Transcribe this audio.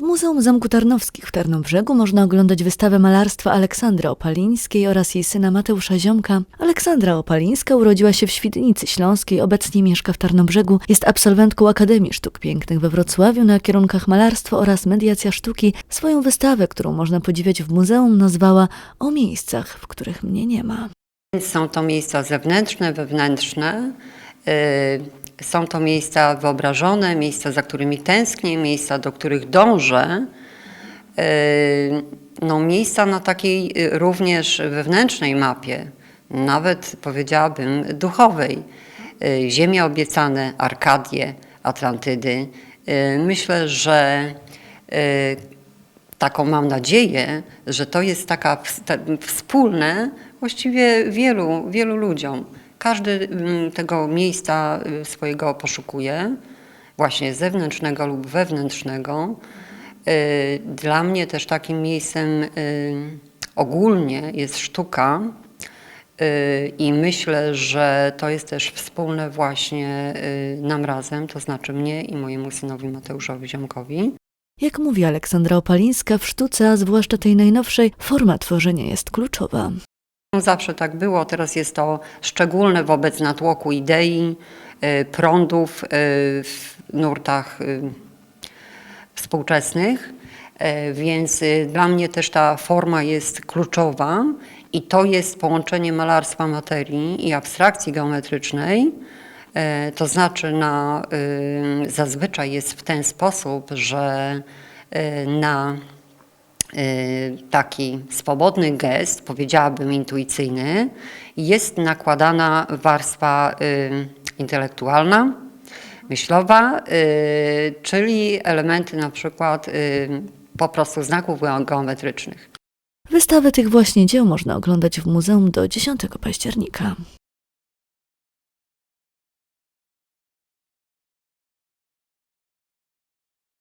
Muzeum Zamku Tarnowskich w Tarnobrzegu można oglądać wystawę malarstwa Aleksandry Opalińskiej oraz jej syna Mateusza Ziomka. Aleksandra Opalińska urodziła się w Świdnicy Śląskiej, obecnie mieszka w Tarnobrzegu. Jest absolwentką Akademii Sztuk Pięknych we Wrocławiu na kierunkach malarstwo oraz mediacja sztuki. Swoją wystawę, którą można podziwiać w muzeum, nazwała O miejscach, w których mnie nie ma. Są to miejsca zewnętrzne, wewnętrzne. Są to miejsca wyobrażone, miejsca, za którymi tęsknię, miejsca, do których dążę. Y, No, miejsca na takiej y, również wewnętrznej mapie, nawet powiedziałabym duchowej. Y, Ziemie obiecane, Arkadie, Atlantydy. Myślę, że taką mam nadzieję, że to jest taka wspólne właściwie wielu, wielu ludziom. Każdy mm, tego miejsca y, swojego poszukuje, właśnie zewnętrznego lub wewnętrznego. Y, Dla mnie też takim miejscem y, ogólnie jest sztuka. I myślę, że to jest też wspólne właśnie nam razem, to znaczy mnie i mojemu synowi Mateuszowi Ziomkowi. Jak mówi Aleksandra Opalińska, w sztuce, a zwłaszcza tej najnowszej, forma tworzenia jest kluczowa. Zawsze tak było, teraz jest to szczególne wobec natłoku idei, y, prądów y, w nurtach y, współczesnych, więc dla mnie też ta forma jest kluczowa i to jest połączenie malarstwa materii i abstrakcji geometrycznej. To znaczy na, zazwyczaj jest w ten sposób, że na taki swobodny gest, powiedziałabym intuicyjny, jest nakładana warstwa y, intelektualna, myślowa, y, czyli elementy na przykład y, po prostu znaków geometrycznych. Wystawę tych właśnie dzieł można oglądać w muzeum do 10 października.